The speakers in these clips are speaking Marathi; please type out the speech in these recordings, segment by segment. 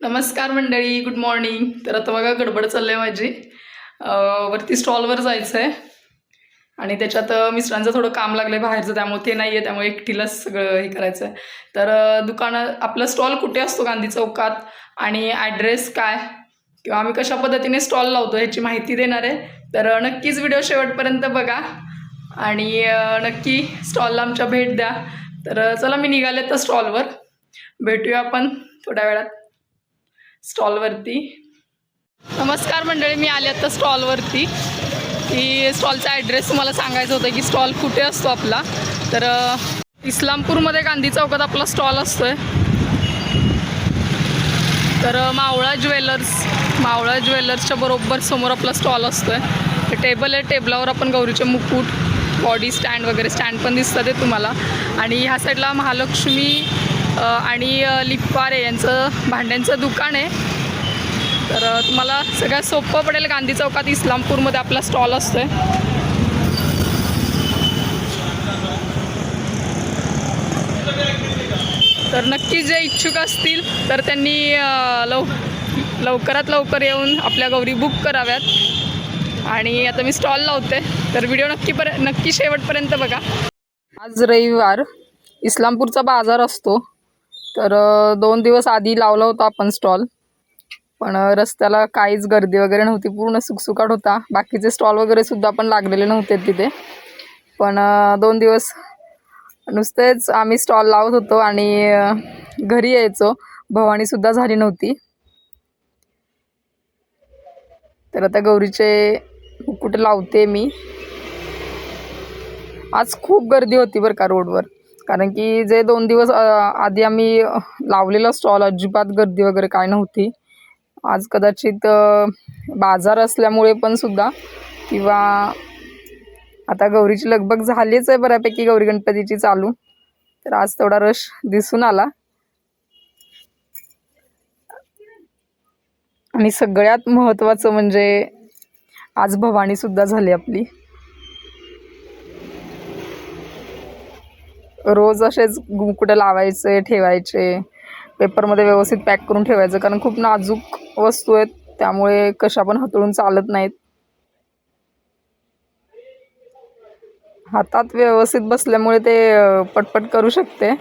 नमस्कार मंडळी गुड मॉर्निंग तर आता बघा गडबड चाललं आहे माझी वरती स्टॉलवर जायचं आहे आणि त्याच्यात मिस्टरांचं थोडं काम लागलं आहे बाहेरचं त्यामुळे ते नाही आहे त्यामुळे एकटीलाच सगळं हे करायचं आहे तर दुकानं आपला स्टॉल कुठे असतो गांधी चौकात? आणि ॲड्रेस काय? किंवा आम्ही कशा पद्धतीने स्टॉल लावतो ह्याची माहिती देणार आहे. तर नक्कीच व्हिडिओ शेवटपर्यंत बघा. आणि नक्की स्टॉलला आमच्या भेट द्या. तर चला मी निघाले तर स्टॉलवर. भेटूया आपण थोड्या वेळात. स्टॉलवरती. नमस्कार मंडळी मी आले आता स्टॉलवरती. की स्टॉलचा ॲड्रेस तुम्हाला सांगायचं होतं की स्टॉल कुठे असतो आपला? तर इस्लामपूरमध्ये गांधी चौकात आपला स्टॉल असतो आहे तर मावळा ज्वेलर्स मावळा ज्वेलर्सच्या बरोबर समोर आपला स्टॉल असतो आहे ते टेबल आहे टेबलावर आपण गौरीचे मुकुट बॉडी स्टँड वगैरे स्टँड पण दिसतं ते तुम्हाला. आणि ह्या साईडला महालक्ष्मी आणि लिप्पारे यांचं भांड्यांचं दुकान आहे. तर तुम्हाला सगळ्यात सोपं पडेल गांधी चौकात इस्लामपूरमध्ये आपला स्टॉल असतो आहे तर नक्की जे इच्छुक असतील तर त्यांनी लव लवकरात लवकर येऊन आपल्या गौरी बुक कराव्यात. आणि आता मी स्टॉल लावते तर व्हिडिओ नक्की पर नक्की शेवटपर्यंत बघा. आज रविवार. इस्लामपूरचा बाजार असतो. तर दोन दिवस आधी लावला होता आपण स्टॉल. पण रस्त्याला काहीच गर्दी वगैरे नव्हती. पूर्ण सुकसुकाट होता. बाकीचे स्टॉल वगैरे सुद्धा पण लागलेले नव्हते तिथे. पण दोन दिवस नुसतेच आम्ही स्टॉल लावत होतो आणि घरी यायचो. भवानीसुद्धा झाली नव्हती. तर आता गौरीचे मुकुट लावते मी. आज खूप गर्दी होती बरं का रोडवर. कारण की जे दोन दिवस आधी आम्ही लावलेलं लावलेला स्टॉल अजिबात गर्दी वगैरे काय नव्हती. आज कदाचित बाजार असल्यामुळे पण सुद्धा किंवा आता गौरीची लगबग झालीच आहे बऱ्यापैकी गौरी गणपतीची चालू. तर आज थोडा रश दिसून आला. आणि सगळ्यात महत्त्वाचं म्हणजे आज भवानी सुद्धा झाली आपली. रोज असेच कुठं लावायचे ठेवायचे पेपरमध्ये व्यवस्थित पॅक करून ठेवायचं कारण खूप नाजूक वस्तू आहेत त्यामुळे कशा पण हातळून चालत नाहीत. हातात व्यवस्थित बसल्यामुळे ते पटपट करू शकते.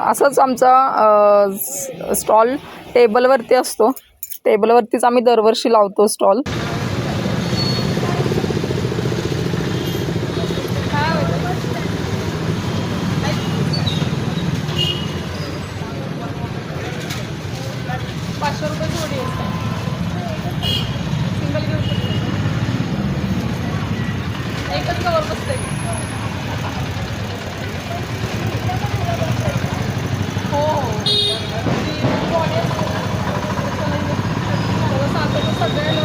असंच आमचा स्टॉल टेबलवरती असतो. टेबलवरतीच आम्ही दरवर्षी लावतो स्टॉल. पाचशे रुपये जोडी सिंगल घेऊ शकतो एकच कवर बसते हो सगळे लोक तयार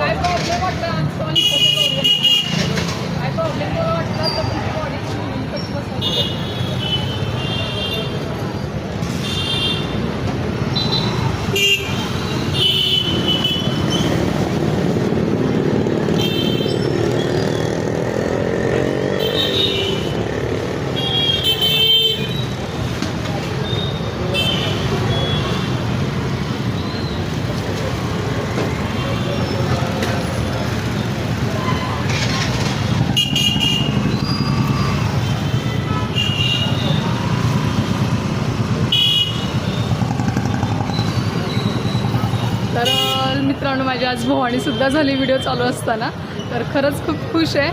哎，不要打！不要打！मित्रांनो माझी आज भवानीसुद्धा झाली व्हिडिओ चालू असताना. तर खरंच खूप खुश आहे.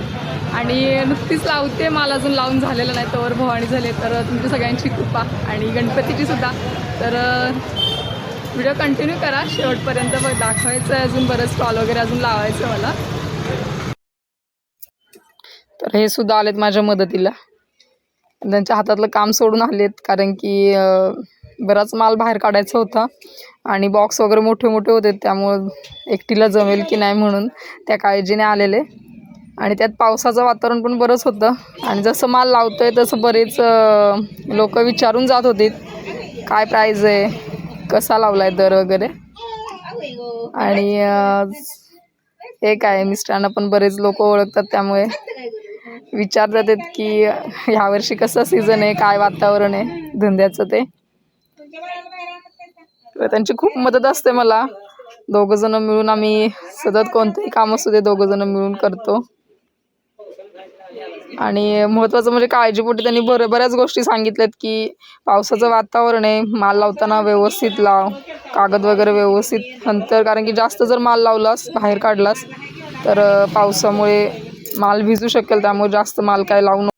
आणि नुकतीच लावते मला अजून लावून झालेलं नाही तोवर भवानी झाले. तर तुमच्या सगळ्यांची कृपा आणि गणपतीची सुद्धा. तर व्हिडिओ कंटिन्यू करा. शेवटपर्यंत बघ दाखवायचं आहे अजून बरंच स्टॉल वगैरे अजून लावायचं आहे मला. तर हे सुद्धा आलेत माझ्या मदतीला. त्यांच्या हातातलं काम सोडून आलेत कारण की बराच माल बाहेर काढायचा होता. आणि बॉक्स वगैरे मोठे मोठे होते त्यामुळं एकटीला जमेल की नाही म्हणून त्या काळजीने आलेले. आणि त्यात पावसाचं वातावरण पण बरंच होतं. आणि जसं माल लावतोय तसं बरेच लोक विचारून जात होते काय प्राईज आहे कसा लावलाय दर वगैरे? आणि हे काय मिस्टरांना पण बरेच लोक ओळखतात त्यामुळे विचारतात की ह्यावर्षी कसं सीझन आहे काय वातावरण आहे धंद्याचं ते. तर त्यांची खूप मदत असते मला. दोघ जण मिळून आम्ही सतत कोणतंही काम असू दे दोघ जण मिळून करतो. आणि महत्त्वाचं म्हणजे काळजीपोटी त्यांनी बर बऱ्याच गोष्टी सांगितल्यात की पावसाचं वातावरण आहे माल लावताना व्यवस्थित लाव कागद वगैरे व्यवस्थित. नंतर कारण की जास्त जर माल लावलास बाहेर काढलास तर पावसामुळे माल भिजू शकेल त्यामुळे जास्त माल काय लावून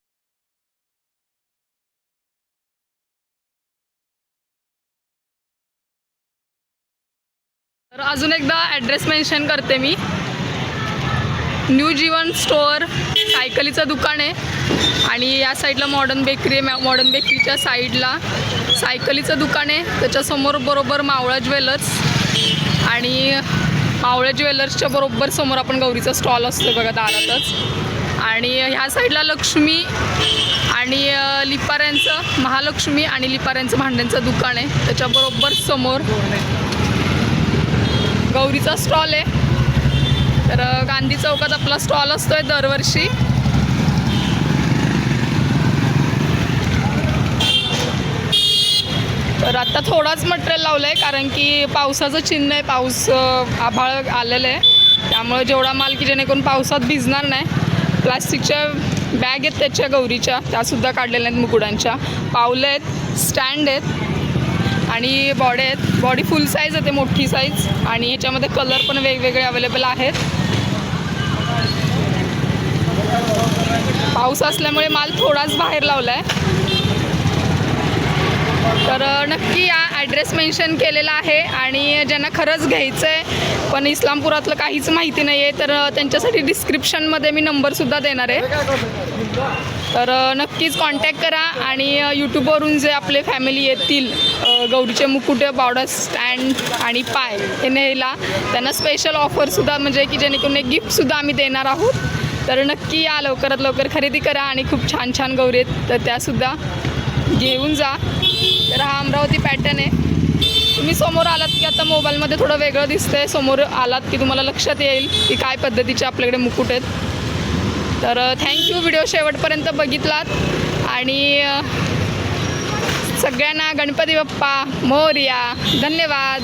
अजून एकदा ॲड्रेस मेन्शन करते मी. न्यू जीवन स्टोअर सायकलीचं दुकान आहे. आणि या साईडला मॉडर्न बेकरी आहे. मॉडर्न बेकरीच्या साईडला सायकलीचं दुकान आहे. त्याच्यासमोर बरोबर मावळा ज्वेलर्स आणि मावळा ज्वेलर्सच्या बरोबर समोर आपण गौरीचा स्टॉल असतो बघा दारातच. आणि ह्या साईडला लक्ष्मी आणि लिपाऱ्यांचं महालक्ष्मी आणि लिपाऱ्यांचं भांड्यांचं दुकान आहे. त्याच्याबरोबर समोर गौरीचा स्टॉल आहे. तर गांधी चौकात आपला स्टॉल असतोय दरवर्षी. तर आता थोडाच मटेरियल लावलं आहे कारण की पावसाचं चिन्ह आहे पाऊस आभाळ आलेलं आहे. त्यामुळे जेवढा माल की जेणेकरून पावसात भिजणार नाही. प्लास्टिकच्या बॅग आहेत त्याच्या गौरीच्या. त्यासुद्धा काढलेल्या आहेत मुकुडांच्या. पावलं आहेत स्टँड आहेत. आणि बॉडी आहेत. बॉडी फुल साईज येते मोठी साईज आणि ह्याच्यामध्ये कलर पण वेगवेगळे अवेलेबल आहेत. पाऊस असल्यामुळे माल थोडाच बाहेर लावला आहे तर नक्की या ॲड्रेस मेन्शन केलेला आहे आणि ज्यांना खरंच घ्यायचं आहे पण इस्लामपुरातलं काहीच माहिती नाही आहे तर त्यांच्यासाठी डिस्क्रिप्शनमध्ये मी नंबरसुद्धा देणार आहे. तर नक्कीच कॉन्टॅक्ट करा आणि यूट्यूबवरून जे आपले फॅमिली येतील गौरीचे मुकुटे बॉर्डर स्टँड आणि पाय हे न्यायला त्यांना स्पेशल ऑफरसुद्धा म्हणजे की जेणेकरून एक गिफ्टसुद्धा आम्ही देणार आहोत. तर नक्की या लवकरात लवकर खरेदी करा आणि खूप छान छान गौरी आहेत तर त्यासुद्धा घेऊन जा. तर हा अमरावती पॅटर्न आहे. तुम्ही समोर आलात की आता मोबाईलमध्ये थोडं वेगळं दिसतं आहे समोर आलात की तुम्हाला लक्षात येईल की काय पद्धतीचे आपल्याकडे मुकुट आहेत. तर थँक्यू व्हिडिओ शेवटपर्यंत बघितलात. आणि सगळ्यांना गणपती बाप्पा मोर्या धन्यवाद.